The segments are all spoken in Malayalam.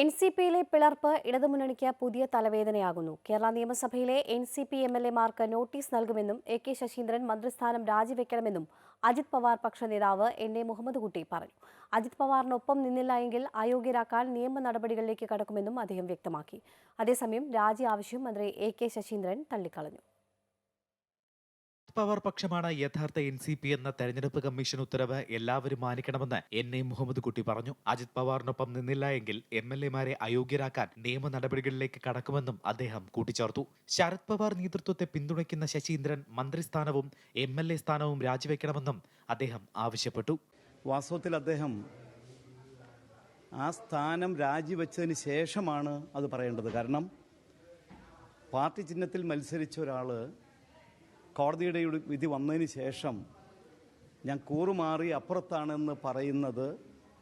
എൻ സി പിയിലെ പിളർപ്പ് ഇടതുമുന്നണിക്ക് പുതിയ തലവേദനയാകുന്നു. കേരള നിയമസഭയിലെ N C P M L എമാർക്ക് notice നൽകുമെന്നും എ കെ ശശീന്ദ്രൻ മന്ത്രിസ്ഥാനം രാജിവെക്കണമെന്നും അജിത് പവാർ പക്ഷ നേതാവ് എൻ എ മുഹമ്മദ് കുട്ടി പറഞ്ഞു. അജിത് പവാറിനൊപ്പം നിന്നില്ല എങ്കിൽ അയോഗ്യരാക്കാൻ നിയമ നടപടികളിലേക്ക് കടക്കുമെന്നും അദ്ദേഹം വ്യക്തമാക്കി. അതേസമയം രാജി ആവശ്യം മന്ത്രി എ കെ ശശീന്ദ്രൻ തള്ളിക്കളഞ്ഞു. പവർ പക്ഷമാണ് യഥാർത്ഥ എൻ സി പി എന്ന തെരഞ്ഞെടുപ്പ് കമ്മീഷൻ ഉത്തരവ് എല്ലാവരും മാനിക്കണമെന്ന് എൻ എ മുഹമ്മദ് കുട്ടി പറഞ്ഞു. അജിത് പവാറിനൊപ്പം നിന്നില്ല എങ്കിൽ എം എൽ എമാരെ അയോഗ്യരാക്കാൻ നിയമ നടപടികളിലേക്ക് കടക്കുമെന്നും അദ്ദേഹം കൂട്ടിച്ചേർത്തു. ശരത് പവാർ നേതൃത്വത്തെ പിന്തുണയ്ക്കുന്ന ശശീന്ദ്രൻ മന്ത്രിസ്ഥാനവും എം എൽ എ സ്ഥാനവും രാജിവെക്കണമെന്നും അദ്ദേഹം ആവശ്യപ്പെട്ടു. വാസ്തവത്തിൽ അദ്ദേഹം ആ സ്ഥാനം രാജിവെച്ചതിന് ശേഷമാണ് അത് പറയേണ്ടത്. കാരണം പാർട്ടി ചിഹ്നത്തിൽ മത്സരിച്ച ഒരാൾ കോടതിയുടെ വിധി വന്നതിന് ശേഷം ഞാൻ കൂറുമാറി അപ്പുറത്താണെന്ന് പറയുന്നത്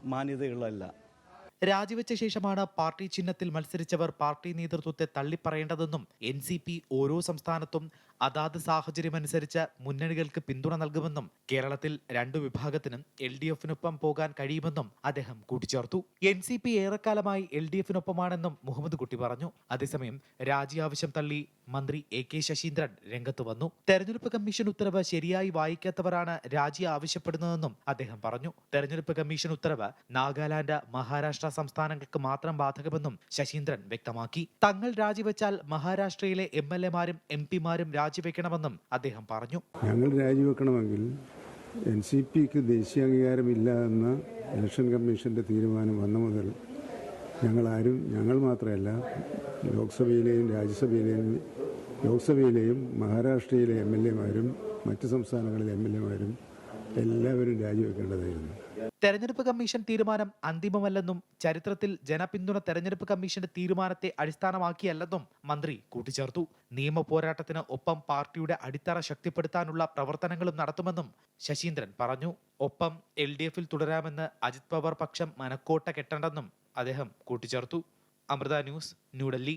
മാന്യതയുള്ളതല്ല. രാജിവെച്ച ശേഷമാണ് പാർട്ടി ചിഹ്നത്തിൽ മത്സരിച്ചവർ പാർട്ടി നേതൃത്വത്തെ തള്ളിപ്പറയേണ്ടതെന്നും എൻ സി പി ഓരോ സംസ്ഥാനത്തും അതാത് സാഹചര്യമനുസരിച്ച് മുന്നണികൾക്ക് പിന്തുണ നൽകുമെന്നും കേരളത്തിൽ രണ്ടു വിഭാഗത്തിനും എൽ ഡി എഫിനൊപ്പം പോകാൻ കഴിയുമെന്നും അദ്ദേഹം കൂട്ടിച്ചേർത്തു. എൻ സി പി ഏറെക്കാലമായി എൽ ഡി എഫിനൊപ്പമാണെന്നും മുഹമ്മദ് കുട്ടി പറഞ്ഞു. അതേസമയം രാജി ആവശ്യം തള്ളി മന്ത്രി എ കെ ശശീന്ദ്രൻ രംഗത്ത് വന്നു. തെരഞ്ഞെടുപ്പ് കമ്മീഷൻ ഉത്തരവ് ശരിയായി വായിക്കാത്തവരാണ് രാജി ആവശ്യപ്പെടുന്നതെന്നും അദ്ദേഹം പറഞ്ഞു. തെരഞ്ഞെടുപ്പ് കമ്മീഷൻ ഉത്തരവ് നാഗാലാന്റ് മഹാരാഷ്ട്ര സംസ്ഥാനങ്ങൾക്ക് മാത്രം ബാധകമെന്നും ശശീന്ദ്രൻ വ്യക്തമാക്കി. തങ്ങൾ രാജിവെച്ചാൽ മഹാരാഷ്ട്രയിലെ എം എൽ എമാരും എം പിമാരും രാജിവെക്കണമെന്നും അദ്ദേഹം പറഞ്ഞു. ഞങ്ങൾ രാജിവെക്കണമെങ്കിൽ എൻ സി പിക്ക് ദേശീയ അംഗീകാരമില്ല എന്ന ഇലക്ഷൻ കമ്മീഷന്റെ തീരുമാനം വന്ന മുതൽ ഞങ്ങളാരും ഞങ്ങൾ മാത്രമല്ല ലോക്സഭയിലെയും രാജ്യസഭയിലെയും ലോക്സഭയിലെയും മഹാരാഷ്ട്രയിലെ എം എൽ എമാരും മറ്റ് സംസ്ഥാനങ്ങളിലെ എം എൽ എമാരും എല്ലാവരും രാജിവെക്കേണ്ടതായിരുന്നു. തെരഞ്ഞെടുപ്പ് കമ്മീഷൻ തീരുമാനം അന്തിമമല്ലെന്നും ചരിത്രത്തിൽ ജനപിന്തുണ തെരഞ്ഞെടുപ്പ് കമ്മീഷന്റെ തീരുമാനത്തെ അടിസ്ഥാനമാക്കിയല്ലെന്നും മന്ത്രി കൂട്ടിച്ചേർത്തു. നിയമ പോരാട്ടത്തിന് ഒപ്പം പാർട്ടിയുടെ അടിത്തറ ശക്തിപ്പെടുത്താനുള്ള പ്രവർത്തനങ്ങളും നടത്തുമെന്നും ശശീന്ദ്രൻ പറഞ്ഞു. ഒപ്പം എൽ ഡി എഫിൽ തുടരാമെന്ന് അജിത് പവാർ പക്ഷം മനക്കോട്ട കെട്ടണ്ടെന്നും അദ്ദേഹം കൂട്ടിച്ചേർത്തു. അമൃത ന്യൂസ് ന്യൂഡൽഹി.